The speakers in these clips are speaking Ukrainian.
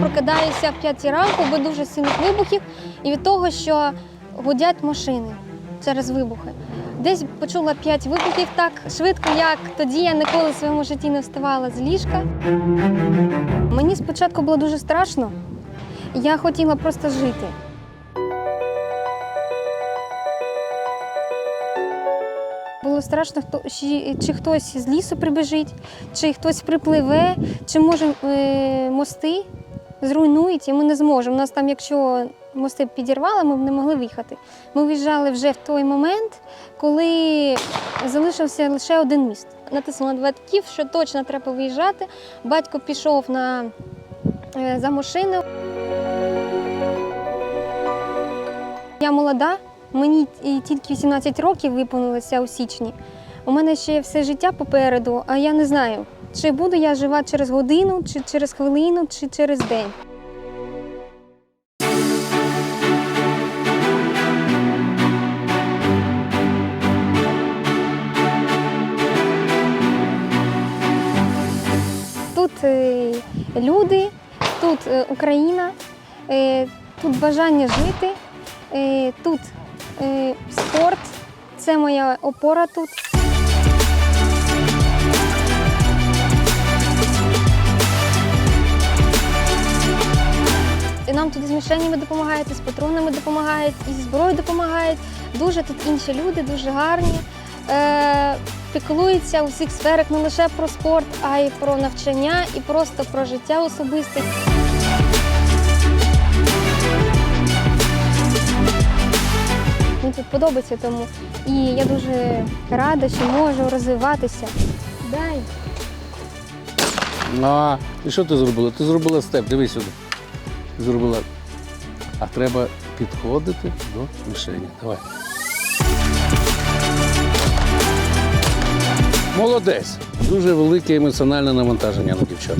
Прокидаюся в 5 ранку, бо дуже сильних вибухів, і від того, що гудять машини через вибухи. Десь почула 5 вибухів так швидко, як тоді я ніколи в своєму житті не вставала з ліжка. Мені спочатку було дуже страшно. Я хотіла просто жити. Було страшно, хто чи, хтось з лісу прибіжить, чи хтось припливе, чи може е, мости зруйнують, і ми не зможемо. У нас там, якщо мости підірвали, ми б не могли виїхати. Ми виїжджали вже в той момент, коли залишився лише один міст. Натиснула на батьків, що точно треба виїжджати. Батько пішов на, е, за машину. Я молода, мені тільки 18 років виповнилося у січні. У мене ще все життя попереду, а я не знаю, чи буду я жива через годину, чи через хвилину, чи через день. Тут е, люди, тут е, Україна, е, тут бажання жити, тут спорт, це моя опора тут. Нам тут з мішенями допомагають, і з патронами допомагають, і зі зброєю допомагають. Дуже тут інші люди, дуже гарні. Е, піклуються у всіх сферах не лише про спорт, а й про навчання, і просто про життя особисте. Подобається тому. І я дуже рада, що можу розвиватися. Дай. А, і що ти зробила? Ти зробила степ, дивись сюди. Зробила. А треба підходити до мішені. Давай. Молодець. Дуже велике емоціональне навантаження на дівчат.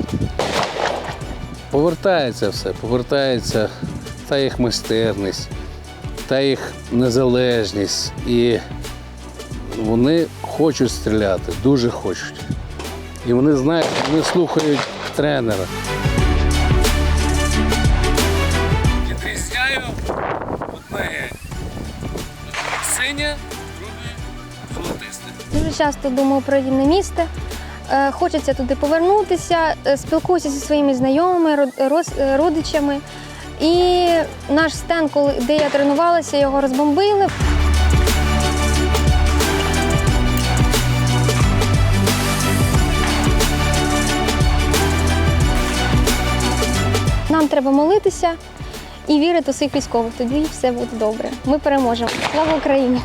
Повертається все, повертається та їх майстерність, та їх незалежність. І вони хочуть стріляти, дуже хочуть. І вони знають, вони слухають тренера. Відрізняю одне синє, друге золотисте. Дуже часто думаю про рідне місто. Е, Хочеться туди повернутися, е, спілкуюся зі своїми знайомими, роз- е, родичами. І наш стенд, коли де я тренувалася, його розбомбили. Нам треба молитися і вірити у своїх військових. Тоді все буде добре. Ми переможемо. Слава Україні!